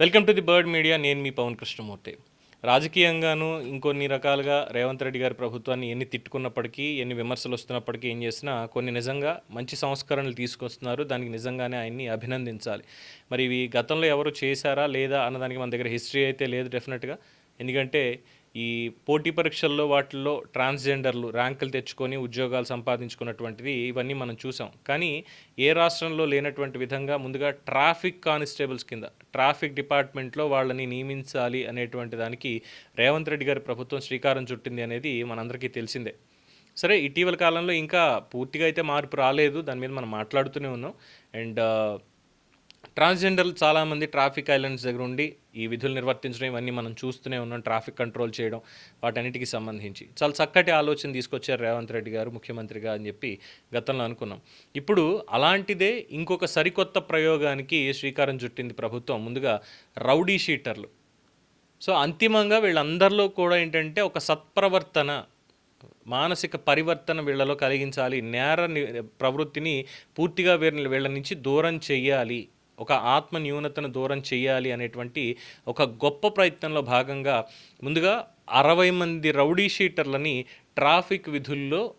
Welcome to the bird media. నేను మీ పవన్ కృష్ణమూర్తి. రాజకీయంగాను ఇంకొన్ని రకాలుగా రేవంత్ రెడ్డి గారి ప్రభుత్వాన్ని ఎన్ని తిట్టుకున్నప్పటికీ ఎన్ని విమర్శలు వస్తున్నప్పటికీ ఏం చేసినా కొన్ని నిజంగా మంచి సంస్కరణలు తీసుకొస్తున్నారు. దానికి నిజంగానే ఆయన్ని అభినందించాలి. మరి ఇవి గతంలో ఎవరు చేశారా లేదా అన్నదానికి మన దగ్గర హిస్టరీ అయితే లేదు డెఫినెట్గా. ఎందుకంటే ఈ పోటీ పరీక్షల్లో వాటిల్లో ట్రాన్స్జెండర్లు ర్యాంకులు తెచ్చుకొని ఉద్యోగాలు సంపాదించుకున్నటువంటిది ఇవన్నీ మనం చూసాం. కానీ ఏ రాష్ట్రంలో లేనటువంటి విధంగా ముందుగా ట్రాఫిక్ కానిస్టేబుల్స్ కింద ట్రాఫిక్ డిపార్ట్మెంట్లో వాళ్ళని నియమించాలి అనేటువంటి దానికి రేవంత్ రెడ్డి గారి ప్రభుత్వం శ్రీకారం చుట్టింది అనేది మనందరికీ తెలిసిందే. సరే ఇటీవల కాలంలో ఇంకా పూర్తిగా అయితే మార్పు రాలేదు. దాని మీద మనం మాట్లాడుతూనే ఉన్నాం. అండ్ ట్రాన్స్జెండర్లు చాలామంది ట్రాఫిక్ ఐలాండ్స్ దగ్గర ఉండి ఈ విధులు నిర్వర్తించడం ఇవన్నీ మనం చూస్తూనే ఉన్నాం ట్రాఫిక్ కంట్రోల్ చేయడం వాటన్నిటికి సంబంధించి. చాలా చక్కటి ఆలోచన తీసుకొచ్చారు రేవంత్ రెడ్డి గారు ముఖ్యమంత్రిగా అని చెప్పి గతంలో అనుకున్నాం. ఇప్పుడు అలాంటిదే ఇంకొక సరికొత్త ప్రయోగానికి శ్రీకారం చుట్టింది ప్రభుత్వం ముందుగా రౌడీ షీటర్లు. సో అంతిమంగా వీళ్ళందరిలో కూడా ఏంటంటే ఒక సత్ప్రవర్తన మానసిక పరివర్తన వీళ్ళలో కలిగించాలి నేర ప్రవృత్తిని పూర్తిగా వీళ్ళ వీళ్ళ నుంచి దూరం చెయ్యాలి ఒక ఆత్మ న్యూనతను దూరం చేయాలి అనేటువంటి ఒక గొప్ప ప్రయత్నంలో భాగంగా ముందుగా అరవై మంది రౌడీ షీటర్లని ట్రాఫిక్ విధుల్లో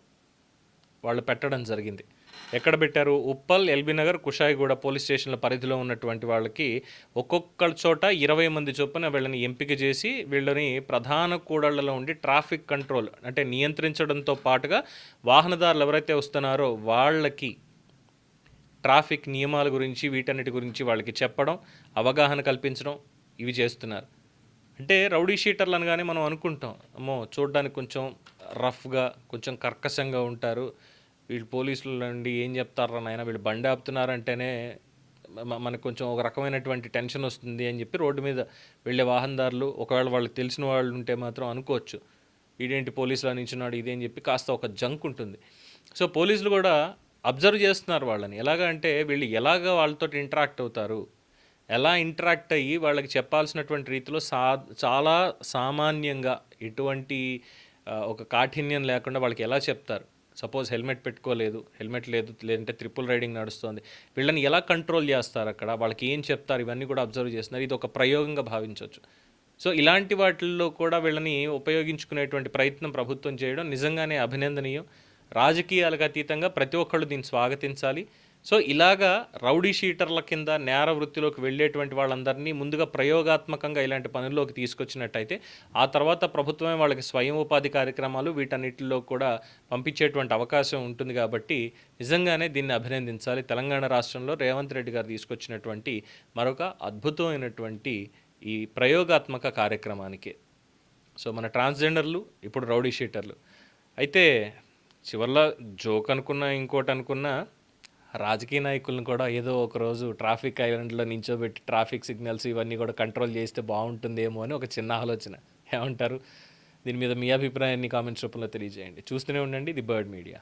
వాళ్ళు పెట్టడం జరిగింది. ఎక్కడ పెట్టారు? ఉప్పల్ ఎల్బీ నగర్ కుషాయిగూడ పోలీస్ స్టేషన్ల పరిధిలో ఉన్నటువంటి వాళ్ళకి ఒక్కొక్క చోట ఇరవై మంది చొప్పున వీళ్ళని ఎంపిక చేసి వీళ్ళని ప్రధాన కూడళ్ళలో ఉండి ట్రాఫిక్ కంట్రోల్ అంటే నియంత్రించడంతో పాటుగా వాహనదారులు ఎవరైతే వస్తున్నారో వాళ్ళకి ట్రాఫిక్ నియమాల గురించి వీటన్నిటి గురించి వాళ్ళకి చెప్పడం అవగాహన కల్పించడం ఇవి చేస్తున్నారు. అంటే రౌడీ షీటర్లు అనగానే మనం అనుకుంటాం అమ్మో చూడడానికి కొంచెం రఫ్గా కొంచెం కర్కశంగా ఉంటారు. వీళ్ళు పోలీసులు నుండి ఏం చెప్తారా నాయన వీళ్ళు బండి ఆపుతున్నారంటేనే మనకు కొంచెం ఒక రకమైనటువంటి టెన్షన్ వస్తుంది అని చెప్పి రోడ్డు మీద వెళ్ళే వాహనదారులు ఒకవేళ వాళ్ళకి తెలిసిన వాళ్ళు ఉంటే మాత్రం అనుకోవచ్చు. వీడేంటి పోలీసులు అనించున్నాడు ఇదేం చెప్పి కాస్త ఒక జంక్ ఉంటుంది. సో పోలీసులు కూడా అబ్జర్వ్ చేస్తున్నారు వాళ్ళని. ఎలాగ అంటే వీళ్ళు ఎలాగ వాళ్ళతో ఇంటరాక్ట్ అవుతారు? ఎలా ఇంటరాక్ట్ అయ్యి వాళ్ళకి చెప్పాల్సినటువంటి రీతిలో సా చాలా సామాన్యంగా ఎటువంటి ఒక కాఠిన్యం లేకుండా వాళ్ళకి ఎలా చెప్తారు? సపోజ్ హెల్మెట్ పెట్టుకోలేదు హెల్మెట్ లేదు లేదంటే ట్రిపుల్ రైడింగ్ నడుస్తుంది. వీళ్ళని ఎలా కంట్రోల్ చేస్తారు అక్కడ? వాళ్ళకి ఏం చెప్తారు? ఇవన్నీ కూడా అబ్జర్వ్ చేస్తున్నారు. ఇది ఒక ప్రయోగంగా భావించవచ్చు. సో ఇలాంటి వాటిల్లో కూడా వీళ్ళని ఉపయోగించుకునేటువంటి ప్రయత్నం ప్రభుత్వం చేయడం నిజంగానే అభినందనీయం. రాజకీయాలకు అతీతంగా ప్రతి ఒక్కళ్ళు దీన్ని స్వాగతించాలి. సో ఇలాగా రౌడీ షీటర్ల కింద నేర వృత్తిలోకి వెళ్ళేటువంటి వాళ్ళందరినీ ముందుగా ప్రయోగాత్మకంగా ఇలాంటి పనుల్లోకి తీసుకొచ్చినట్టయితే ఆ తర్వాత ప్రభుత్వమే వాళ్ళకి స్వయం ఉపాధి కార్యక్రమాలు వీటన్నిటిలో కూడా పంపించేటువంటి అవకాశం ఉంటుంది కాబట్టి నిజంగానే దీన్ని అభినందించాలి. తెలంగాణ రాష్ట్రంలో రేవంత్ రెడ్డి గారు తీసుకొచ్చినటువంటి మరొక అద్భుతమైనటువంటి ఈ ప్రయోగాత్మక కార్యక్రమానికి. సో మన ట్రాన్స్జెండర్లు ఇప్పుడు రౌడీ షీటర్లు. అయితే చివర్లో జోక్ అనుకున్నా ఇంకోటి అనుకున్నా రాజకీయ నాయకులను కూడా ఏదో ఒక రోజు ట్రాఫిక్ ఐలాండ్లో నించోబెట్టి ట్రాఫిక్ సిగ్నల్స్ ఇవన్నీ కూడా కంట్రోల్ చేస్తే బాగుంటుందేమో అని ఒక చిన్న ఆలోచన. ఏమంటారు? దీని మీద మీ అభిప్రాయాన్ని కామెంట్స్ రూపంలో తెలియజేయండి. చూస్తూనే ఉండండి ది బర్డ్ మీడియా.